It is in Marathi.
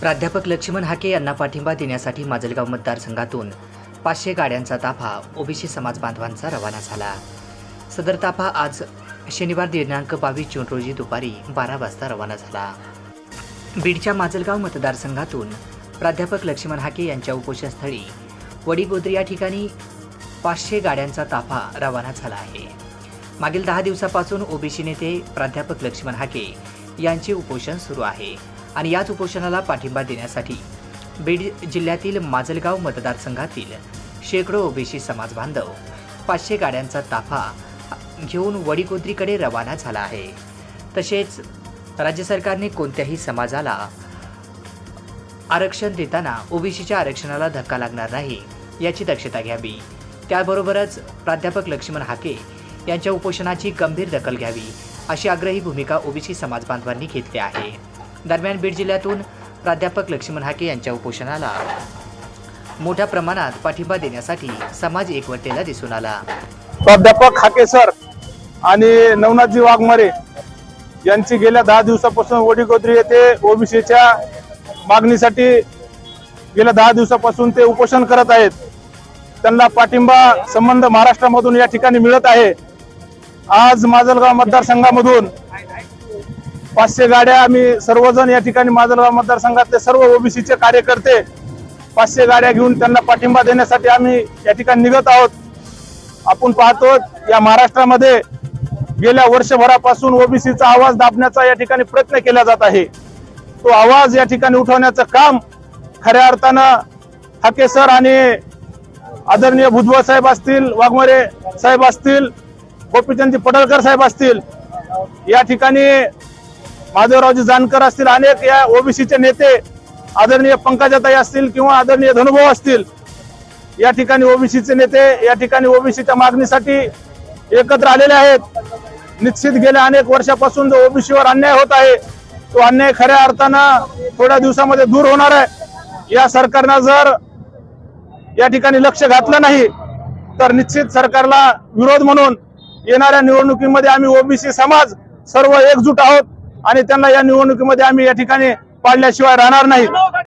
प्राध्यापक लक्ष्मण हाके यांना पाठिंबा देण्यासाठी माजलगाव मतदारसंघातून पाचशे गाड्यांचा ताफा ओबीसी समाज बांधवांचा रवाना झाला. सदर ताफा आज शनिवार दिनांक बावीस जून रोजी दुपारी बारा वाजता रवाना झाला. बीडच्या माजलगाव मतदारसंघातून प्राध्यापक लक्ष्मण हाके यांच्या उपोषणस्थळी वडीगोद्री या ठिकाणी पाचशे गाड्यांचा ताफा रवाना झाला आहे. मागील दहा दिवसापासून ओबीसी नेते प्राध्यापक लक्ष्मण हाके यांचे उपोषण सुरू आहे. आणि याच उपोषणाला पाठिंबा देण्यासाठी बीड जिल्ह्यातील माजलगाव मतदारसंघातील शेकडो ओबीसी समाज बांधव पाचशे गाड्यांचा ताफा घेऊन वडीगोद्रीकडे रवाना झाला आहे. तसेच राज्य सरकारने कोणत्याही समाजाला आरक्षण देताना ओबीसीच्या आरक्षणाला धक्का लागणार नाही याची दक्षता घ्यावी. त्याबरोबरच प्राध्यापक लक्ष्मण हाके यांच्या उपोषणाची गंभीर दखल घ्यावी अशी आग्रही भूमिका ओबीसी समाज बांधवांनी घेतली आहे. दरम्यान बीड जिल्ह्यातून प्राध्यापक लक्ष्मण हाके यांच्या उपोषणाला. मोठ्या प्रमाणात पाठिंबा देण्यासाठी समाज एकवटलेला दिसून आला. प्राध्यापक हाके सर आणि नवनाथजी वाघमारे यांची गेल्या दहा दिवसापासून वडीगोद्री येथे ओबीसीच्या मागणीसाठी गेल्या दहा दिवसापासून ते उपोषण करत आहेत. त्यांना पाठिंबा संबंध महाराष्ट्रामधून या ठिकाणी मिळत आहे. आज माजलगाव मतदारसंघामधून पाचशे गाड्या आम्ही सर्वजण या ठिकाणी माजलगाव मतदारसंघातले सर्व ओबीसीचे कार्यकर्ते पाचशे गाड्या घेऊन त्यांना पाठिंबा देण्यासाठी आम्ही या ठिकाणी निघत आहोत. आपण पाहतो या महाराष्ट्रामध्ये गेल्या वर्षभरापासून ओबीसीचा आवाज दाबण्याचा या ठिकाणी प्रयत्न केला जात आहे. तो आवाज या ठिकाणी उठवण्याचं काम खऱ्या अर्थानं हाके सर आणि आदरणीय भुजबळ साहेब असतील वाघमरे साहेब असतील गोपीचंद पडळकर साहेब असतील या ठिकाणी माधवरावजी जानकर असतील अनेक या ओबीसीचे नेते आदरणीय पंकजाताई असतील किंवा आदरणीय धनुभाऊ असतील या ठिकाणी ओबीसीचे नेते या ठिकाणी ओबीसीच्या मागणीसाठी एकत्र आलेले आहेत. निश्चित गेल्या अनेक वर्षापासून जो ओबीसीवर अन्याय होत आहे तो अन्याय खऱ्या अर्थानं थोड्या दिवसामध्ये दूर होणार आहे. या सरकारनं जर या ठिकाणी लक्ष घातलं नाही तर निश्चित सरकारला विरोध म्हणून येणाऱ्या निवडणुकीमध्ये आम्ही ओबीसी समाज सर्व एकजूट आहोत. आणि त्यांना या निवडणुकीमध्ये आम्ही या ठिकाणी पाडल्याशिवाय राहणार नाही.